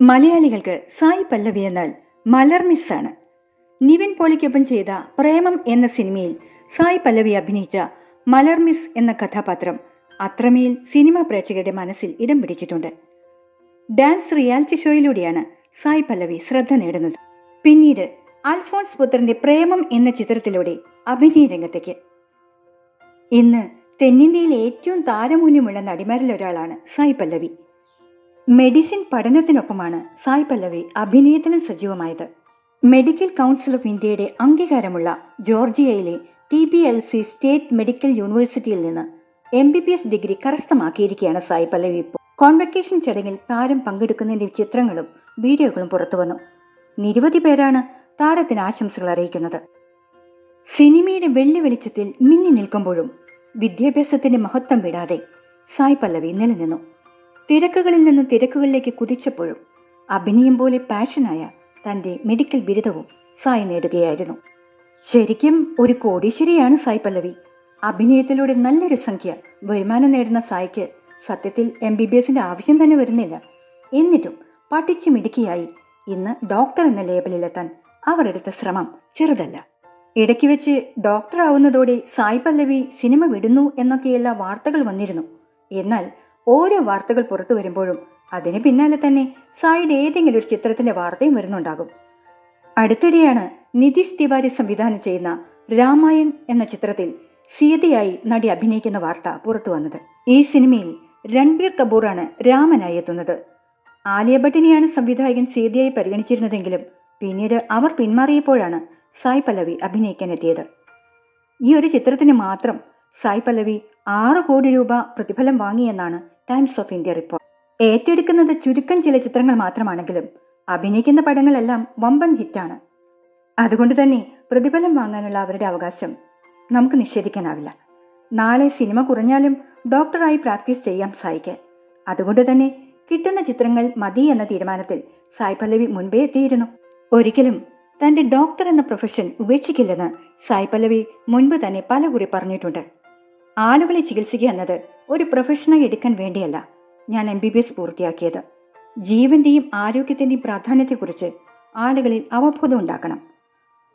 മലയാളികൾക്ക് സായി പല്ലവി എന്നാൽ മലർ മിസ്സാണ് നിവിൻ പോളിക്കൊപ്പം ചെയ്ത പ്രേമം എന്ന സിനിമയിൽ സായി പല്ലവി അഭിനയിച്ച മലർ മിസ് എന്ന കഥാപാത്രം അത്രമേൽ സിനിമാ പ്രേക്ഷകരുടെ മനസ്സിൽ ഇടം പിടിച്ചിട്ടുണ്ട്. ഡാൻസ് റിയാലിറ്റി ഷോയിലൂടെയാണ് സായി പല്ലവി ശ്രദ്ധ നേടുന്നത്. പിന്നീട് അൽഫോൺസ് പുത്രന്റെ പ്രേമം എന്ന ചിത്രത്തിലൂടെ അഭിനയ രംഗത്തേക്ക്. ഇന്ന് തെന്നിന്ത്യയിലെ ഏറ്റവും താരമൂല്യമുള്ള നടിമാരിൽ ഒരാളാണ് സായി പല്ലവി. മെഡിസിൻ പഠനത്തിനൊപ്പമാണ് സായ് പല്ലവി അഭിനയത്തിലും സജീവമായത്. മെഡിക്കൽ കൗൺസിൽ ഓഫ് ഇന്ത്യയുടെ അംഗീകാരമുള്ള ജോർജിയയിലെ T B L C state medical യൂണിവേഴ്സിറ്റിയിൽ നിന്ന് M B B S degree കരസ്ഥമാക്കിയിരിക്കുകയാണ് Sai Pallavi ഇപ്പോൾ. കോൺവെക്കേഷൻ ചടങ്ങിൽ താരം പങ്കെടുക്കുന്നതിന്റെ ചിത്രങ്ങളും വീഡിയോകളും പുറത്തുവന്നു. നിരവധി പേരാണ് താരത്തിന് ആശംസകൾ അറിയിക്കുന്നത്. സിനിമയുടെ വെള്ളി വെളിച്ചത്തിൽ മിന്നി നിൽക്കുമ്പോഴും വിദ്യാഭ്യാസത്തിന്റെ മഹത്വം വിടാതെ സായ് പല്ലവി നിലനിന്നു. തിരക്കുകളിൽ നിന്നും തിരക്കുകളിലേക്ക് കുതിച്ചപ്പോഴും അഭിനയം പോലെ പാഷനായ തന്റെ മെഡിക്കൽ ബിരുദവും സായി നേടുകയായിരുന്നു. ശരിക്കും ഒരു കോടീശ്വരിയാണ് സായി പല്ലവി. അഭിനയത്തിലൂടെ നല്ലൊരു സംഖ്യ വരുമാനം നേടുന്ന സായിക്ക് സത്യത്തിൽ എം ബി ബി എസിന്റെ ആവശ്യം തന്നെ വരുന്നില്ല. എന്നിട്ടും പഠിച്ചു മിടുക്കിയായി ഇന്ന് ഡോക്ടർ എന്ന ലേബലിലെത്താൻ അവർ എടുത്ത ശ്രമം ചെറുതല്ല. ഇടയ്ക്ക് വെച്ച് ഡോക്ടർ ആവുന്നതോടെ സായ് പല്ലവി സിനിമ വിടുന്നു എന്നൊക്കെയുള്ള വാർത്തകൾ വന്നിരുന്നു. എന്നാൽ ഓരോ വാർത്തകൾ പുറത്തു വരുമ്പോഴും അതിന് പിന്നാലെ തന്നെ സായിയുടെ ഏതെങ്കിലും ഒരു ചിത്രത്തിന്റെ വാർത്തയും വരുന്നുണ്ടാകും. അടുത്തിടെയാണ് നിതീഷ് തിവാരി സംവിധാനം ചെയ്യുന്ന രാമായൺ എന്ന ചിത്രത്തിൽ സീതയായി നടി അഭിനയിക്കുന്ന വാർത്ത പുറത്തു വന്നത്. ഈ സിനിമയിൽ രൺബീർ കപൂറാണ് രാമനായി എത്തുന്നത്. ആലിയ ഭട്ടിനെയാണ് സംവിധായകൻ സീതയായി പരിഗണിച്ചിരുന്നതെങ്കിലും പിന്നീട് അവർ പിന്മാറിയപ്പോഴാണ് സായ് പല്ലവി അഭിനയിക്കാനെത്തിയത്. ഈ ഒരു ചിത്രത്തിന് മാത്രം സായ് പല്ലവി ആറ് കോടി രൂപ പ്രതിഫലം വാങ്ങിയെന്നാണ് ടൈംസ് ഓഫ് ഇന്ത്യ റിപ്പോർട്ട് ഏറ്റെടുക്കുന്നത് ചുരുക്കം ചില ചിത്രങ്ങൾ മാത്രമാണെങ്കിലും അഭിനയിക്കുന്ന പടങ്ങളെല്ലാം വമ്പൻ ഹിറ്റാണ്. അതുകൊണ്ട് തന്നെ പ്രതിഫലം വാങ്ങാനുള്ള അവരുടെ അവകാശം നമുക്ക് നിഷേധിക്കാനാവില്ല. നാളെ സിനിമ കുറഞ്ഞാലും ഡോക്ടറായി പ്രാക്ടീസ് ചെയ്യാം സായിക്ക്. അതുകൊണ്ട് തന്നെ കിട്ടുന്ന ചിത്രങ്ങൾ മതി എന്ന തീരുമാനത്തിൽ സായ് പല്ലവി മുൻപേ എത്തിയിരുന്നു. ഒരിക്കലും തന്റെ ഡോക്ടർ എന്ന പ്രൊഫഷൻ ഉപേക്ഷിക്കില്ലെന്ന് സായ് പല്ലവി മുൻപ് തന്നെ പലകുറി പറഞ്ഞിട്ടുണ്ട്. ആളുകളെ ചികിത്സിക്കുക എന്നത് ഒരു പ്രൊഫഷനായി എടുക്കാൻ വേണ്ടിയല്ല. ഞാൻ എം ബി ബി എസ് പൂർത്തിയാക്കിയത്. ജീവന്റെയും ആരോഗ്യത്തിന്റെയും പ്രാധാന്യത്തെക്കുറിച്ച് ആളുകളിൽ അവബോധം ഉണ്ടാക്കണം.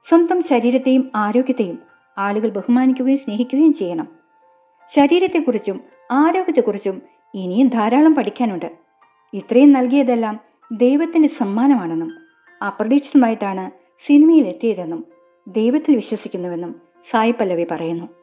സ്വന്തം ശരീരത്തെയും ആരോഗ്യത്തെയും ആളുകൾ ബഹുമാനിക്കുകയും സ്നേഹിക്കുകയും ചെയ്യണം. ശരീരത്തെക്കുറിച്ചും ആരോഗ്യത്തെക്കുറിച്ചും ഇനിയും ധാരാളം പഠിക്കാനുണ്ട്. ഇത്രയും നൽകിയതെല്ലാം ദൈവത്തിന്റെ സമ്മാനമാണെന്നും അപ്രതീക്ഷിതമായിട്ടാണ് സിനിമയിൽ എത്തിയതെന്നും ദൈവത്തിൽ വിശ്വസിക്കുന്നുവെന്നും സായി പല്ലവി പറയുന്നു.